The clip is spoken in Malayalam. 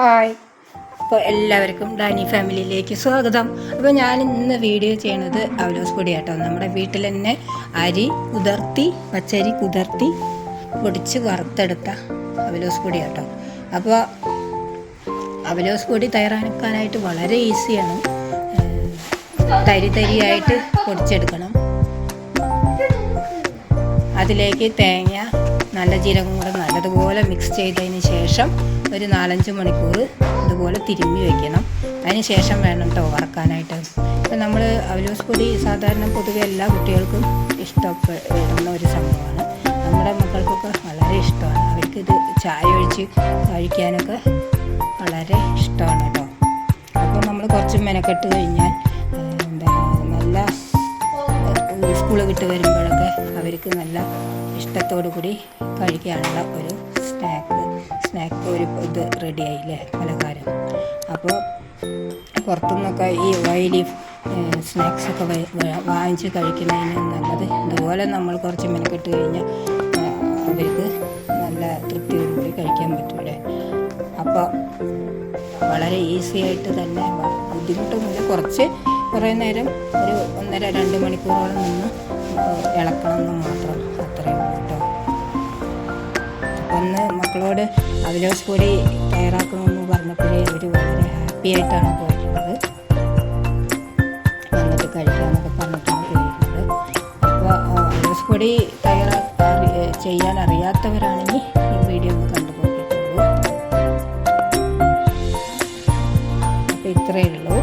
ഹായ്. അപ്പോൾ എല്ലാവർക്കും ഡാനി ഫാമിലിയിലേക്ക് സ്വാഗതം. അപ്പോൾ ഞാൻ ഇന്ന് വീഡിയോ ചെയ്യണത് അവലോസ് പൊടി ആട്ടോ നമ്മുടെ വീട്ടിൽ തന്നെ അരി കുതിർത്തി പച്ചരി കുതിർത്തി പൊടിച്ച് വറുത്തെടുത്ത അവലോസ് പൊടി ആട്ടോ അപ്പോൾ അവലോസ് പൊടി തയ്യാറാക്കാനായിട്ട് വളരെ ഈസിയാണ്. തരി തരിയായിട്ട് പൊടിച്ചെടുക്കണം. അതിലേക്ക് തേങ്ങ നല്ല ജീരകം കൂടെ നല്ലതുപോലെ മിക്സ് ചെയ്തതിന് ശേഷം ഒരു നാലഞ്ച് മണിക്കൂർ ഇതുപോലെ തിരുമ്മി വെക്കണം അതിന് ശേഷം വേണം കേട്ടോ വറക്കാനായിട്ട്. ഇപ്പം നമ്മൾ അവലോസ് പൊടി സാധാരണ പൊതുവെ എല്ലാ കുട്ടികൾക്കും ഇഷ്ടപ്പെടുന്ന ഒരു സംഭവമാണ്. നമ്മുടെ മക്കൾക്കൊക്കെ വളരെ ഇഷ്ടമാണ്. അവർക്കിത് ചായ ഒഴിച്ച് കഴിക്കാനൊക്കെ വളരെ ഇഷ്ടമാണ് കേട്ടോ അപ്പോൾ നമ്മൾ കുറച്ച് മെനക്കെട്ട് കഴിഞ്ഞാൽ നല്ല സ്കൂൾ വിട്ട് വരുമ്പോഴൊക്കെ അവർക്ക് നല്ല ഇഷ്ടത്തോടു കൂടി കഴിക്കാനുള്ള ഒരു സ്നാക്ക് സ്നാക്ക് ഒരു ഇത് റെഡി ആയില്ലേ? പലഹാരം. അപ്പോൾ പുറത്തുനിന്നൊക്കെ ഈ ഓയിലി സ്നാക്സൊക്കെ വാങ്ങിച്ച് കഴിക്കുന്നതിന് നല്ലത്. ഇതുപോലെ നമ്മൾ കുറച്ച് മെനക്കെട്ട് കഴിഞ്ഞാൽ അവർക്ക് നല്ല തൃപ്തിയോടുകൂടി കഴിക്കാൻ പറ്റൂലേ. അപ്പോൾ വളരെ ഈസി ആയിട്ട് തന്നെ ബുദ്ധിമുട്ടൊന്നുമില്ല. കുറച്ച് കുറേ നേരം ഒരു ഒന്നര രണ്ട് മണിക്കൂറോളം നിന്ന് ഇളക്കണം എന്ന് അന്ന് മക്കളോട് അവലോസ് പൊടി തയ്യാറാക്കണമെന്ന് പറഞ്ഞപ്പോഴേ അവർ വളരെ ഹാപ്പി ആയിട്ടാണ് പോയിട്ടുള്ളത്. വന്നിട്ട് കഴിക്കാമെന്നൊക്കെ പറഞ്ഞിട്ടാണ് പോയിട്ടുള്ളത്. അപ്പോൾ അവലോസ് പൊടി തയ്യാറാക്കാൻ ചെയ്യാൻ അറിയാത്തവരാണെങ്കിൽ ഈ വീഡിയോ ഒന്ന് കണ്ടു നോക്കിയിട്ടുള്ളൂ അപ്പോൾ ഇത്രയേ ഉള്ളൂ.